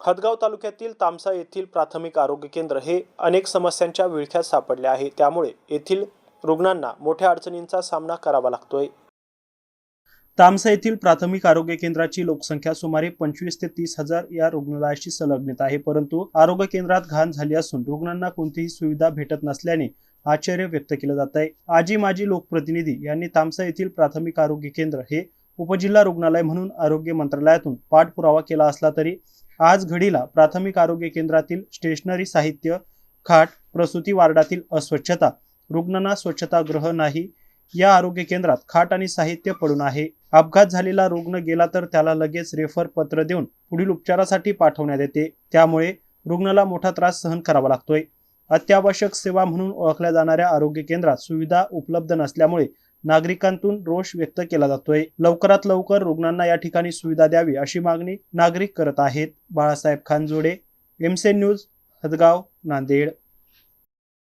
हदगाव तालुक्यातील तामसा येथील प्राथमिक आरोग्य केंद्र हे अनेक समस्यांच्या विळख्यात सापडले आहे. त्यामुळे येथील रुग्णांना मोठ्या अडचणींचा सामना करावा लागतोय. तामसा येथील प्राथमिक आरोग्य केंद्राची लोकसंख्या सुमारे पंचवीस ते तीस हजार या रुग्णालयाशी संलग्नित आहे. परंतु आरोग्य केंद्रात घाण झाली असून रुग्णांना कोणतीही सुविधा भेटत नसल्याने आश्चर्य व्यक्त केलं जात आहे. आजी माजी लोकप्रतिनिधी यांनी तामसा येथील प्राथमिक आरोग्य केंद्र हे उपजिल्हा रुग्णालय म्हणून आरोग्य मंत्रालयातून पाठपुरावा केला असला तरी आज घडीला प्राथमिक आरोग्य केंद्रातील स्टेशनरी साहित्य खाट प्रसूती वार्डातील अस्वच्छता रुग्णांना स्वच्छतागृह नाही या आरोग्य केंद्रात खाट आणि साहित्य पडून आहे. अपघात झालेला रुग्ण गेला तर त्याला लगेच रेफर पत्र देऊन पुढील उपचारासाठी पाठवण्यात येते. त्यामुळे रुग्णाला मोठा त्रास सहन करावा लागतोय. अत्यावश्यक सेवा म्हणून ओळखल्या जाणाऱ्या आरोग्य केंद्रात सुविधा उपलब्ध नसल्यामुळे नागरिकांतून रोष व्यक्त केला जातोय. लवकरात लवकर रुग्णांना या ठिकाणी सुविधा द्यावी अशी मागणी नागरिक करत आहेत. बाळासाहेब खानजोडे एमसेन न्यूज हदगाव नांदेड.